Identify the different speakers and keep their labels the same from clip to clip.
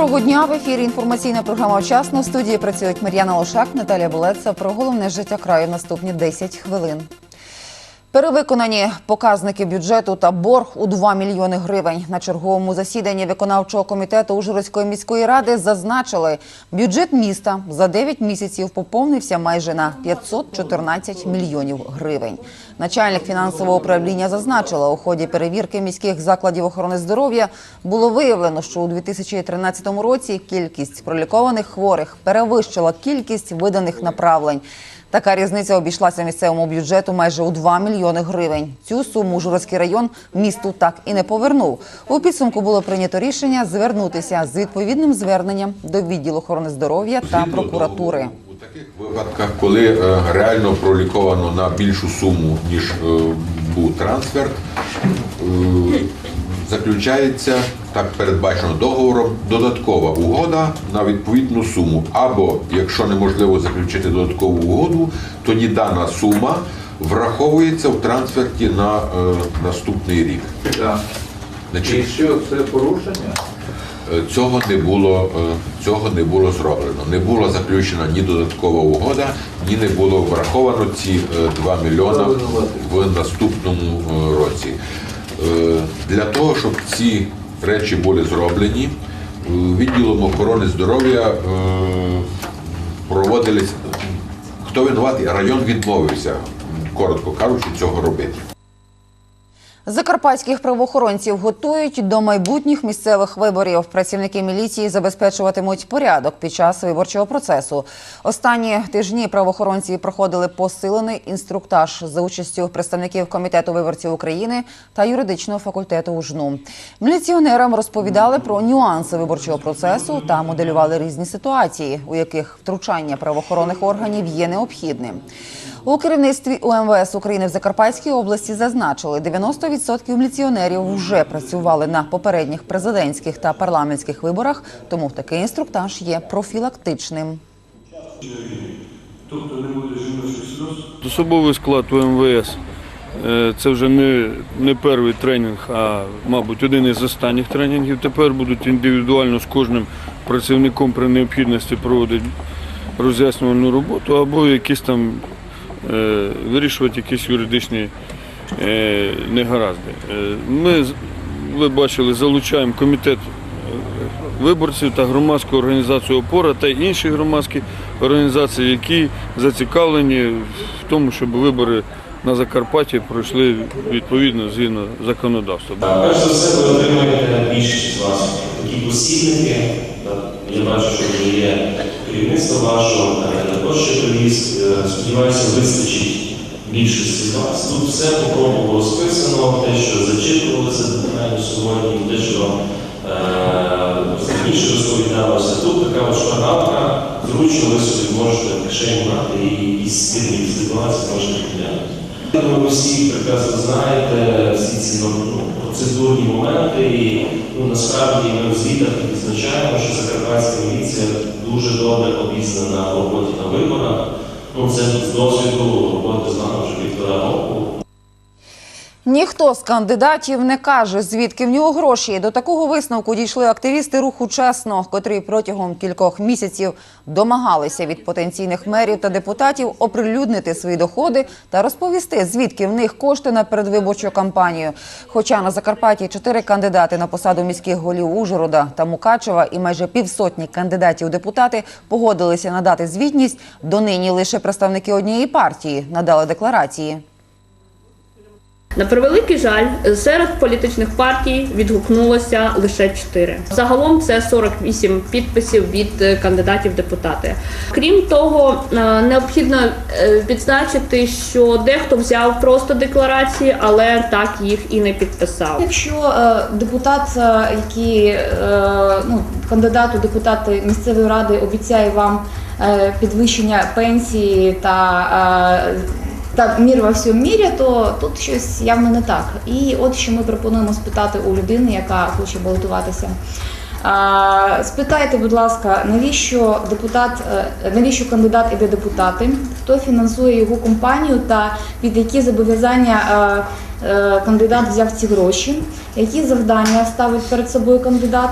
Speaker 1: Доброго дня в ефірі. Інформаційна програма «Вчасно». В студії працюють Мар'яна Лошак, Наталія Болеца. Про головне життя краю наступні 10 хвилин. Перевиконані показники бюджету та борг у 2 мільйони гривень. На черговому засіданні виконавчого комітету Ужгородської міської ради зазначили, бюджет міста за 9 місяців поповнився майже на 514 мільйонів гривень. Начальник фінансового управління зазначила, у ході перевірки міських закладів охорони здоров'я було виявлено, що у 2013 році кількість пролікованих хворих перевищила кількість виданих направлень. Така різниця обійшлася місцевому бюджету майже у 2 мільйони гривень. Цю суму Ужгородський район місту так і не повернув. У підсумку було прийнято рішення звернутися з відповідним зверненням до відділу охорони здоров'я та прокуратури.
Speaker 2: У таких випадках, коли е, реально проліковано на більшу суму, ніж е, був трансфер, е, заключається, так передбачено договором, додаткова угода на відповідну суму. Або, якщо неможливо заключити додаткову угоду, тоді дана сума враховується в трансферті на е, наступний рік.
Speaker 3: Так.
Speaker 2: Значить,
Speaker 3: І що це порушення?
Speaker 2: Е, Цього не було, е, цього не було зроблено. Не була заключена ні додаткова угода, ні не було враховано ці е, 2 мільйона в наступному е, році. Е, Для того, щоб ці речі були зроблені, е, відділом охорони здоров'я е, проводились. Хто винуватий? Район відмовився, коротко кажучи, цього робити.
Speaker 1: Закарпатських правоохоронців готують до майбутніх місцевих виборів. Працівники міліції забезпечуватимуть порядок під час виборчого процесу. Останні тижні правоохоронці проходили посилений інструктаж за участю представників комітету виборців України та юридичного факультету УЖНУ. Міліціонерам розповідали про нюанси виборчого процесу та моделювали різні ситуації, у яких втручання правоохоронних органів є необхідним. У керівництві УМВС України в Закарпатській області зазначили, 90% міліціонерів вже працювали на попередніх президентських та парламентських виборах, тому такий інструктаж є профілактичним.
Speaker 4: Особовий склад УМВС е, це вже не, не перший тренінг, а мабуть один із останніх тренінгів. Тепер будуть індивідуально з кожним працівником при необхідності проводити роз'яснювальну роботу або якісь там е, вирішувати якісь юридичні негаразди. Е, Ми, ви бачили, залучаємо комітет виборців та громадську організацію Опора та інші громадські організації, які зацікавлені в тому, щоб вибори на Закарпатті пройшли відповідно згідно законодавства.
Speaker 5: Перш за все, ви отримаєте більшість вас такі посібники. Я бачу, що є керівництво вашого, також ще привіз. Е, Сподіваюся, вистачить більшості вас. Тут все по кругу було розписано, те, що зачитувалося детально сьогодні, те, що е, раніше розповідалося. Тут така шпаргалка, зручно ви собі можете в кишені мати і із спільних ситуацій можете підглянути. Ви всі прекрасно знаєте всі ці ну, процедурні моменти, і ну, насправді ми в звітах відзначаємо, що Закарпатська міліція дуже добре обізнана в роботі на виборах. Ну, це з досвіду роботи з нами вже півтора року.
Speaker 1: Ніхто з кандидатів не каже, звідки в нього гроші. До такого висновку дійшли активісти руху чесно, котрі протягом кількох місяців домагалися від потенційних мерів та депутатів оприлюднити свої доходи та розповісти, звідки в них кошти на передвиборчу кампанію. Хоча на Закарпатті чотири кандидати на посаду міських голів Ужгорода та Мукачева і майже півсотні кандидатів депутати погодилися надати звітність. Донині лише представники однієї партії надали декларації.
Speaker 6: На превеликий жаль, серед політичних партій відгукнулося лише 4. Загалом це 48 підписів від е, кандидатів депутати. Крім того, е, необхідно е, відзначити, що дехто взяв просто декларації, але так їх і не підписав.
Speaker 7: Якщо депутат, який ну, кандидат у депутати місцевої ради обіцяє вам підвищення пенсії та, е, та мір во всьому мірі, то тут щось явно не так. І от що ми пропонуємо спитати у людини, яка хоче балотуватися. Спитайте, будь ласка, навіщо депутат, е, навіщо кандидат іде депутати, хто фінансує його компанію та під які зобов'язання е, е, кандидат взяв ці гроші, які завдання ставить перед собою кандидат.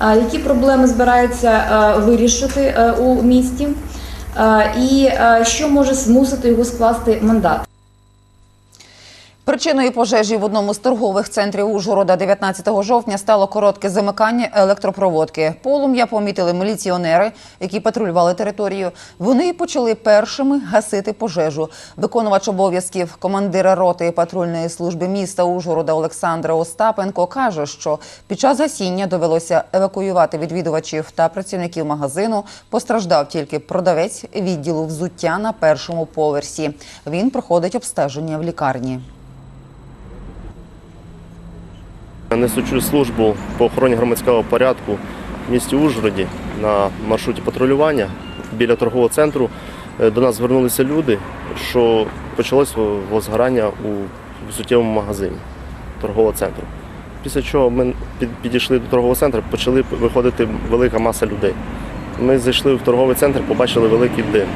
Speaker 7: Які проблеми збирається вирішити у місті? Е, І е, що може змусити його скласти мандат?
Speaker 1: Причиною пожежі в одному з торгових центрів Ужгорода 19 жовтня стало коротке замикання електропроводки. Полум'я помітили міліціонери, які патрулювали територію. Вони почали першими гасити пожежу. Виконувач обов'язків командира роти патрульної служби міста Ужгорода Олександра Остапенко каже, що під час гасіння довелося евакуювати відвідувачів та працівників магазину. Постраждав тільки продавець відділу взуття на першому поверсі. Він проходить обстеження в лікарні.
Speaker 3: Несучу службу по охороні громадського порядку в місті Ужгороді на маршруті патрулювання біля торгового центру е, до нас звернулися люди, що почалось возгорання у взуттєвому магазині торгового центру. Після чого ми підійшли до торгового центру, почали виходити велика маса людей. Ми зайшли в торговий центр, побачили великий дим,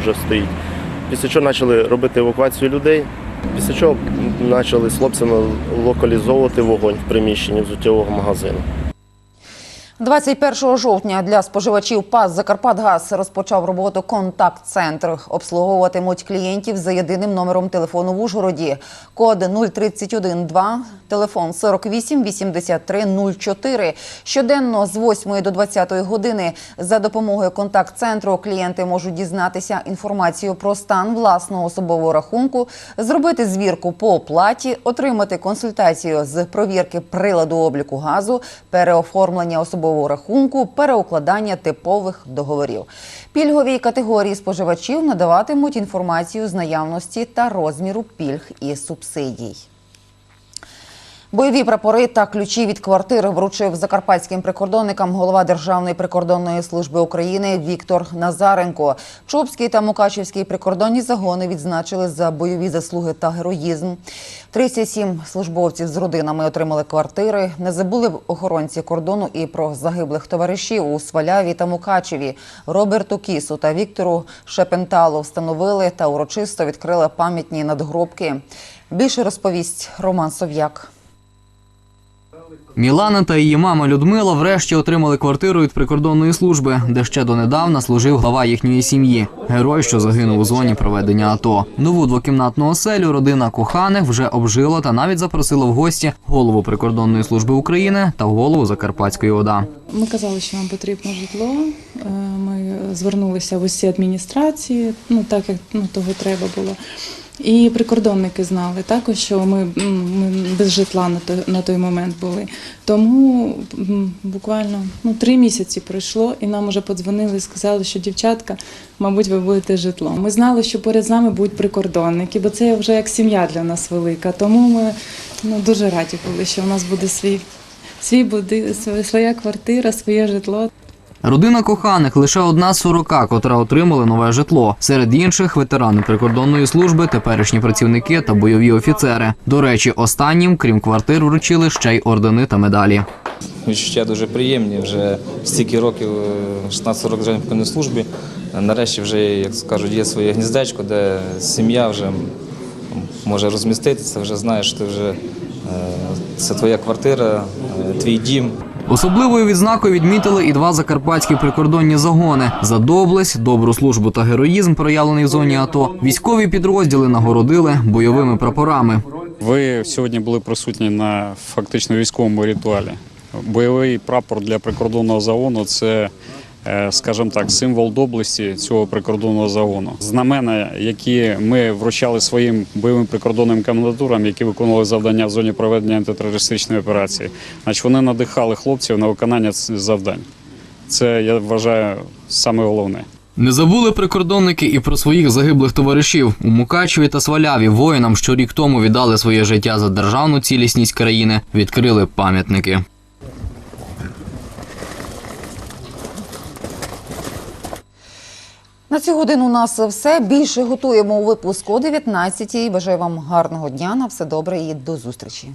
Speaker 3: вже стоїть. Після чого почали робити евакуацію людей. Після чого почали з хлопцями локалізовувати вогонь в приміщенні взуттєвого магазину.
Speaker 1: 21 жовтня для споживачів ПАС «Закарпатгаз» розпочав роботу контакт-центр. Обслуговуватимуть клієнтів за єдиним номером телефону в Ужгороді. Код 0312, телефон 48 83 04. Щоденно з 8 до 20 години за допомогою контакт-центру клієнти можуть дізнатися інформацію про стан власного особового рахунку, зробити звірку по оплаті, отримати консультацію з провірки приладу обліку газу, переоформлення особового рахунку, переукладання типових договорів. Пільговій категорії споживачів надаватимуть інформацію з наявності та розміру пільг і субсидій. Бойові прапори та ключі від квартир вручив закарпатським прикордонникам голова Державної прикордонної служби України Віктор Назаренко. Чопський та Мукачівський прикордонні загони відзначили за бойові заслуги та героїзм. 37 службовців з родинами отримали квартири. Не забули б охоронці кордону і про загиблих товаришів у Сваляві та Мукачеві. Роберту Кісу та Віктору Шепенталу встановили та урочисто відкрили пам'ятні надгробки. Більше розповість Роман Сов'як.
Speaker 8: Мілана та її мама Людмила врешті отримали квартиру від прикордонної служби, де ще донедавна служив глава їхньої сім'ї. Герой, що загинув у зоні проведення АТО. Нову двокімнатну оселю родина коханих вже обжила та навіть запросила в гості голову прикордонної служби України та голову Закарпатської ОДА.
Speaker 9: Ми казали, що вам потрібно житло. Е, Ми звернулися в усі адміністрації, ну так як ну, того треба було. І прикордонники знали також, що ми, ми без житла на той, на той момент були. Тому буквально ну, три місяці пройшло, і нам вже подзвонили і сказали, що дівчатка, мабуть, ви будете житло. Ми знали, що поряд нами будуть прикордонники, бо це вже як сім'я для нас велика. Тому ми ну, дуже раді були, що у нас буде свій свій буди, своя квартира, своє житло.
Speaker 8: Родина коханих лише одна з сорока, котра отримали нове житло. Серед інших ветерани прикордонної служби, теперішні працівники та бойові офіцери. До речі, останнім, крім квартир, вручили ще й ордени та медалі.
Speaker 10: Відчуття дуже приємні. Вже стільки років, е, 16 років вже на службі. Нарешті вже, як кажуть, є своє гніздечко, де сім'я вже може розміститися, вже знаєш, ти вже е, це твоя квартира, е, твій дім.
Speaker 8: Особливою відзнакою відмітили і два закарпатські прикордонні загони за доблесть, добру службу та героїзм, проявлений в зоні АТО. Військові підрозділи нагородили бойовими прапорами.
Speaker 11: Ви сьогодні були присутні на фактично військовому ритуалі. Бойовий прапор для прикордонного загону це, скажімо так, символ доблесті цього прикордонного загону. Знамена, які ми вручали своїм бойовим прикордонним комендатурам, які виконували завдання в зоні проведення антитерористичної операції, значить вони надихали хлопців на виконання завдань. Це я вважаю саме головне.
Speaker 8: Не забули прикордонники і про своїх загиблих товаришів у Мукачеві та Сваляві. Воїнам, що рік тому віддали своє життя за державну цілісність країни, відкрили пам'ятники.
Speaker 1: На цю годину у нас все. Більше готуємо у випуску о 19-й. Бажаю вам гарного дня. На все добре і до зустрічі.